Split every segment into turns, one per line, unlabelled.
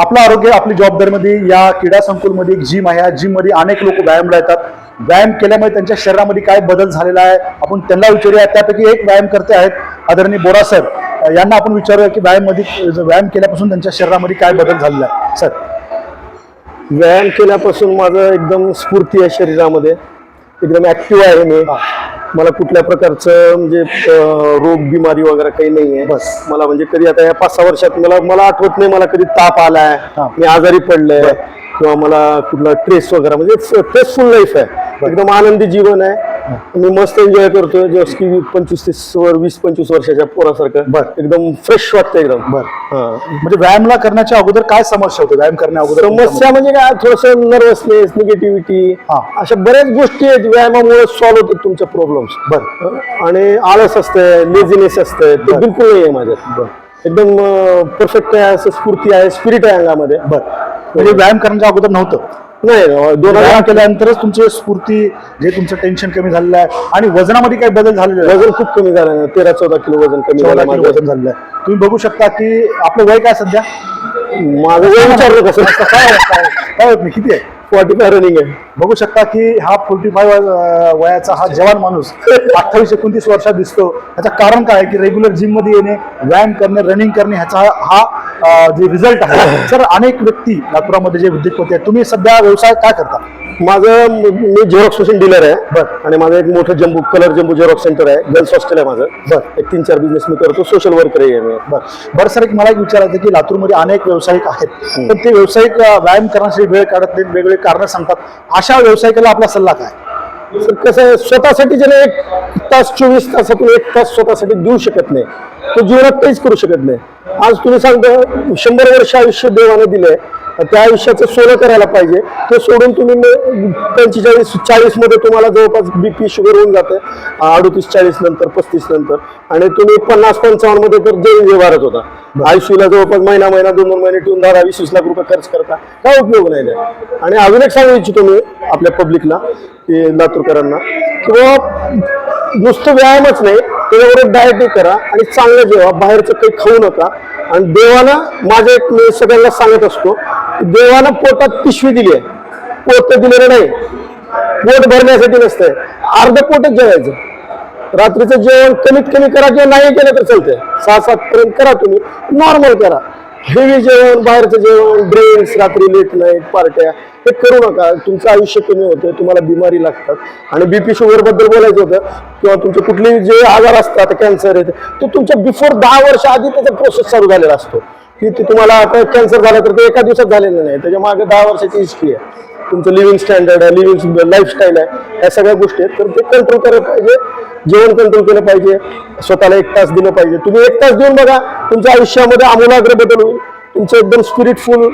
आपलं आरोग्य आपली जबाबदारीमध्ये या क्रीडा संकुलमध्ये एक जिम आहे. या जिममध्ये अनेक लोक व्यायामला येतात व्यायाम केल्यामुळे त्यांच्या शरीरामध्ये काय बदल झालेला आहे आपण त्यांना विचारूया. त्यापैकी एक व्यायाम करते आहेत आदरणीय बोरा सर. यांना आपण विचारूया की व्यायाममध्ये व्यायाम केल्यापासून त्यांच्या शरीरामध्ये काय बदल झालेला आहे. सर.
व्यायाम केल्यापासून माझं एकदम स्फूर्ती आहे शरीरामध्ये. एकदम ऍक्टिव्ह आहे मी. मला कुठल्या प्रकारचं म्हणजे रोग बिमारी वगैरे काही नाही आहे
बस.
मला म्हणजे कधी आता या पाच सहा वर्षात मला मला आठवत नाही मला कधी ताप आलाय. मी आजारी पडलोय किंवा मला कुठला ट्रेस वगैरे म्हणजे स्ट्रेसफुल लाईफ आहे. एकदम आनंदी जीवन आहे. मी मस्त एन्जॉय करतोय. जस की पंचवीस तीस वर वीस पंचवीस वर्षाच्या पोरासारखं.
बर.
एकदम फ्रेश वाटतं एकदम.
बर.
हा.
म्हणजे व्यायामला करण्याच्या अगोदर काय समस्या होते व्यायाम करण्या अगोदर
समस्या म्हणजे काय? थोडस नर्वसनेस निगेटिव्हिटी
हा.
अशा बऱ्याच गोष्टी आहेत व्यायामामुळे सॉल्व्ह होतात तुमच्या प्रॉब्लेम्स
बर.
आणि आळस असतंय लेझिनेस असतंय. ते बिलकुल नाही आहे माझ्यात एकदम परफेक्ट आहे असं स्फूर्ती आहे स्पिरिट आहे अंगामध्ये.
बर. म्हणजे व्यायाम करण्याच्या अगोदर नव्हतं.
नाही दोन
व्यायाम केल्यानंतरच तुमची स्फूर्ती जे तुमचं टेन्शन कमी झालेलं आहे आणि वजनामध्ये काही बदल झालेले आहे
वजन खूप कमी झालं तेरा चौदा किलो वजन कमी
चौदा किलो वजन झालेलं आहे. तुम्ही बघू शकता की आपलं वय काय सध्या?
माझं वय विचारलं कसं?
काय काय काय होत नाही किती आहे?
फॉर्टी फाय रनिंग आहे.
बघू शकता की हा फोर्टी फाय वयाचा हा जवान माणूस अठ्ठावीस एकोणतीस वर्षात दिसतो. ह्याचं कारण काय आहे की रेग्युलर जिममध्ये येणे व्यायाम करणे रनिंग करणे ह्याचा हा जे रिझल्ट आहे सर अनेक व्यक्ती लातूरामध्ये जे उद्योगपती आहेत तुम्ही सध्या व्यवसाय काय करता?
माझं मी झेरॉक्स मशीन डीलर आहे.
बर.
आणि माझं एक मोठं jumbo colour jumbo xerox centre आहे. गर्ल्स हॉस्टेल आहे माझं.
बर.
एक तीन चार बिझनेस मी करतो. सोशल वर्कर आहे मी.
बर. बरं सर एक मला एक विचारायचं की लातूरमध्ये अनेक व्यावसायिक आहेत पण ते व्यावसायिक व्यायाम करण्यासाठी वेळ काढत नाहीत वेगवेगळे कारण सांगतात. अशा व्यावसायिकाला आपला सल्ला काय?
कसं आहे स्वतःसाठी ज्याने एक तास चोवीस तासातून एक तास स्वतःसाठी देऊ शकत नाही. तो जीवनात काहीच करू शकत नाही. आज तुम्ही सांगतो शंभर वर्ष आयुष्य देवाने दिलंय. त्या आयुष्याचं सोनं करायला पाहिजे. ते सोडून तुम्ही पंचेचाळीस चाळीसमध्ये तुम्हाला जवळपास बीपी शुगर होऊन जाते. अडतीस चाळीस नंतर पस्तीस नंतर. आणि तुम्ही पन्नास पंचावन्नमध्ये तर जय भारत होता. आयुष्याला जवळपास महिना महिना दोन दोन महिने ठेवून दहा वीस वीस लाख रुपये खर्च करता. काय उपयोग नाही त्या आणि अजून एक सांगू इच्छितो मी आपल्या पब्लिकला की लातूरकरांना. की बाबा नुसतं व्यायामच नाही त्याच्याबरोबर डाएटही करा आणि चांगलं जेवा. बाहेरचं काही खाऊ नका. आणि देवाला माझं एक मी सगळ्यांना सांगत असतो देवाला देवानं पोटात पिशवी दिली आहे. पोट दिलेलं नाही. पोट भरण्यासाठी नसतंय. अर्ध पोटच जेवायचं. रात्रीचं जेवण कमीत कमी करा किंवा नाही केलं तर चालतंय. सहा सात पर्यंत करा तुम्ही. नॉर्मल करा. हेवी जेवण बाहेरचं जेवण ड्रिंक्स रात्री लेट नाईट पार्ट्या हे करू नका. तुमचं आयुष्य कमी होतं तुम्हाला बिमारी लागतात. आणि बीपी शुगरबद्दल बोलायचं होतं किंवा तुमचे कुठलेही जे आजार असतात कॅन्सर येते तो तुमच्या बिफोर दहा वर्ष आधी त्याचा प्रोसेस चालू झालेला असतो. की ते तुम्हाला आता कॅन्सर झाला तर ते एका दिवसात झालेलं नाही. त्याच्यामागे दहा वर्षाची हिस्ट्री आहे. तुमचं लिव्हिंग स्टँडर्ड आहे लिव्हिंग लाईफस्टाईल आहे या सगळ्या गोष्टी आहेत. तर ते कंट्रोल करायला पाहिजे जेवण कंट्रोल केलं पाहिजे स्वतःला एक तास दिलं पाहिजे. तुम्ही एक तास देऊन बघा तुमच्या आयुष्यामध्ये आमूलाग्र बदल होईल तुमचं एकदम स्पिरिटफुल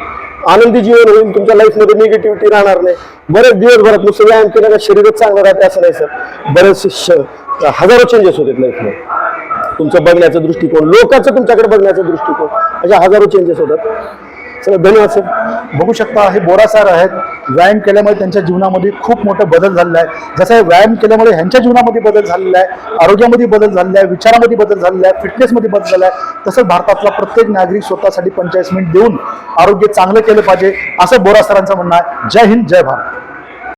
आनंदी जीवन होईल तुमच्या लाईफमध्ये निगेटिव्हिटी राहणार नाही. बरेच दिवसभरात नुसतं व्यायाम केल्यानं शरीरच चांगलं राहते असं नाही सर बरेचसे हजारो चेंजेस होतात लाईफमध्ये तुमचं बघण्याचा दृष्टिकोन लोकांचं तुमच्याकडे बघण्याचा दृष्टिकोन अशा हजारो चेंजेस होतात. चला धन्यवाद सर.
बघू शकता हे बोरा सर आहेत. व्यायाम केल्यामुळे त्यांच्या जीवनामध्ये खूप मोठा बदल झालेला आहे. जसं व्यायाम केल्यामुळे ह्यांच्या जीवनामध्ये बदल झालेला आहे आरोग्यामध्ये बदल झालेला आहे विचारामध्ये बदल झालेला आहे फिटनेसमध्ये बदल झाला आहे. तसंच भारतातला प्रत्येक नागरिक स्वतःसाठी पंचेचाळीस मिनिट देऊन आरोग्य चांगलं केलं पाहिजे असं बोरा सरांचं म्हणणं आहे. जय हिंद जय भारत.